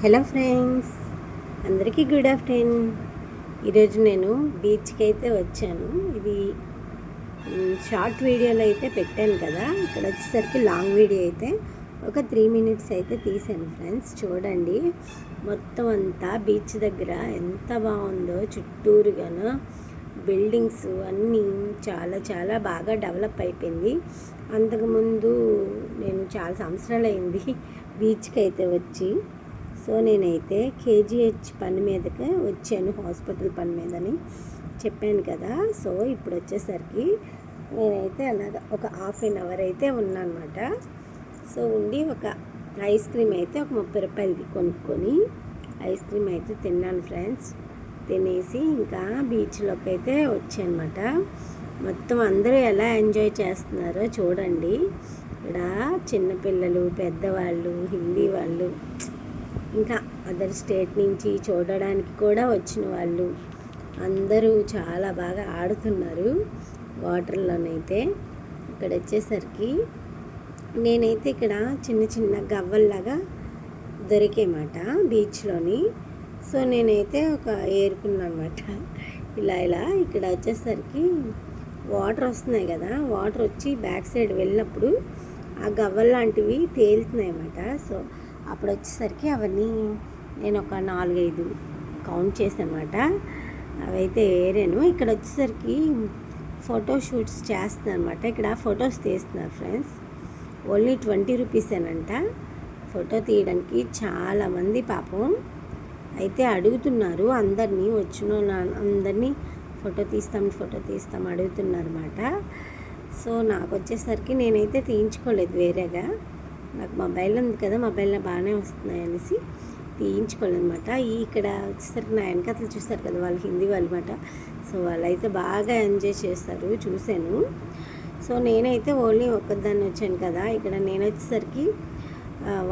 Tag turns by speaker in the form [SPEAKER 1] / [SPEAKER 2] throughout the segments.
[SPEAKER 1] Hello friends అందరికీ good afternoon. ఈరోజు నేను బీచ్కి అయితే వచ్చాను. ఇది షార్ట్ వీడియోలో అయితే పెట్టాను కదా. ఇక్కడ వచ్చేసరికి లాంగ్ వీడియో అయితే. ఒక త్రీ మినిట్స్ అయితే తీసాను ఫ్రెండ్స్ చూడండి. మొత్తం అంతా బీచ్ దగ్గర ఎంత బాగుందో చుట్టూరుగాను బిల్డింగ్స్ అన్నీ చాలా చాలా బాగా డెవలప్ అయిపోయింది. అంతకుముందు నేను చాలా సంవత్సరాలు అయింది బీచ్కి అయితే వచ్చి. సో నేనైతే కేజీహెచ్ పని మీదకి వచ్చాను హాస్పిటల్ పని మీదని చెప్పాను కదా. సో ఇప్పుడు వచ్చేసరికి నేనైతే అలాగ ఒక హాఫ్ అన్ అవర్ అయితే ఉన్నానమాట. సో ఉండి ఒక ఐస్ క్రీమ్ అయితే ఒక ముప్పై రూపాయలది కొనుక్కొని ఐస్ క్రీమ్ అయితే తిన్నాను ఫ్రెండ్స్. తినేసి ఇంకా బీచ్లోకి అయితే వచ్చానమాట. మొత్తం అందరూ ఎలా ఎంజాయ్ చేస్తున్నారో చూడండి. ఇక్కడ చిన్నపిల్లలు పెద్దవాళ్ళు హిందీ ఇంకా అదర్ స్టేట్ నుంచి చూడడానికి కూడా వచ్చిన వాళ్ళు. అందరూ చాలా బాగా ఆడుతున్నారు వాటర్లోనైతే. ఇక్కడ వచ్చేసరికి నేనైతే ఇక్కడ చిన్న చిన్న గవ్వల్లాగా దొరికేమాట బీచ్లోని. సో నేనైతే ఒక ఏరుకున్నమాట అనమాట ఇలా ఇలా ఇక్కడ వచ్చేసరికి వాటర్ వస్తున్నాయి కదా వాటర్ వచ్చి బ్యాక్ సైడ్ వెళ్ళినప్పుడు ఆ గవ్వల్లాంటివి తేలుతున్నాయి అన్నమాట సో అప్పుడు వచ్చేసరికి అవన్నీ నేను ఒక నాలుగైదు కౌంట్ చేసానమాట అవైతే ఏరాను. ఇక్కడ వచ్చేసరికి ఫోటో షూట్స్ చేస్తున్నాను అనమాట ఇక్కడ ఫొటోస్ తీస్తున్నారు ఫ్రెండ్స్. ఓన్లీ ట్వంటీ రూపీసేనంట. ఫోటో తీయడానికి చాలామంది పాపం అయితే అడుగుతున్నారు. అందరినీ వచ్చిన వాళ్ళ- అందరినీ ఫోటో తీస్తాం ఫోటో తీస్తాం అడుగుతున్నారన్నమాట. సో నాకు వచ్చేసరికి నేనైతే తీయించుకోలేదు వేరేగా. నాకు మొబైల్ ఉంది కదా మొబైల్లో బాగానే వస్తున్నాయి అనేసి తీయించుకోలేదు ఈ ఇక్కడ వచ్చేసరికి నా వెనకతలు చూస్తారు కదా వాళ్ళు హిందీ వాళ్ళు అనమాట సో వాళ్ళైతే బాగా ఎంజాయ్ చేస్తారు చూశాను. సో నేనైతే ఓన్లీ ఒక్కదాన్ని వచ్చాను కదా ఇక్కడ నేను వచ్చేసరికి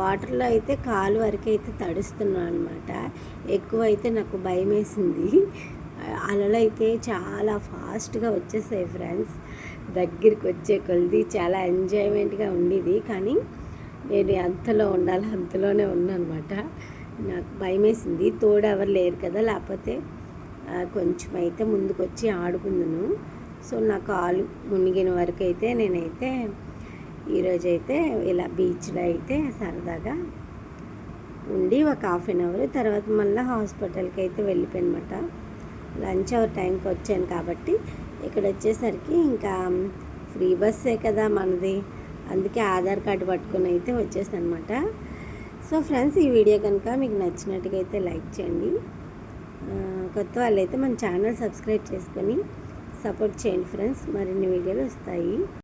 [SPEAKER 1] వాటర్లో అయితే కాలు వరకు అయితే తడుస్తున్నాను అనమాట ఎక్కువ అయితే నాకు భయం వేసింది. అలలు అయితే చాలా ఫాస్ట్గా వచ్చేసాయి ఫ్రెండ్స్. దగ్గరికి వచ్చే కొలిది చాలా ఎంజాయ్మెంట్గా ఉండేది. కానీ నేను అంతలో ఉండాలి అంతలోనే ఉన్నానమాట నాకు భయం వేసింది తోడు ఎవరు లేరు కదా లేకపోతే కొంచెం అయితే ముందుకొచ్చి ఆడుకుందును. సో నా కాలు మునిగిన వరకు అయితే నేనైతే ఈరోజు అయితే ఇలా బీచ్లో అయితే సరదాగా ఉండి ఒక హాఫ్ అన్ అవర్ తర్వాత మళ్ళీ హాస్పిటల్కి అయితే వెళ్ళిపోయానమాట. లంచ్ అవర్ టైంకి వచ్చాను కాబట్టి ఇక్కడ వచ్చేసరికి ఇంకా ఫ్రీ బస్సే కదా మనది. అందుకే ఆధార్ కార్డు పట్టుకొని అయితే వచ్చేసాను అనమాట సో ఫ్రెండ్స్ ఈ వీడియో కనుక మీకు నచ్చినట్టుగా అయితే లైక్ చేయండి. కొత్త కొత్త అయితే మన ఛానల్ సబ్స్క్రైబ్ చేసుకొని సపోర్ట్ చేయండి ఫ్రెండ్స్. మరిన్ని వీడియోలు వస్తాయి.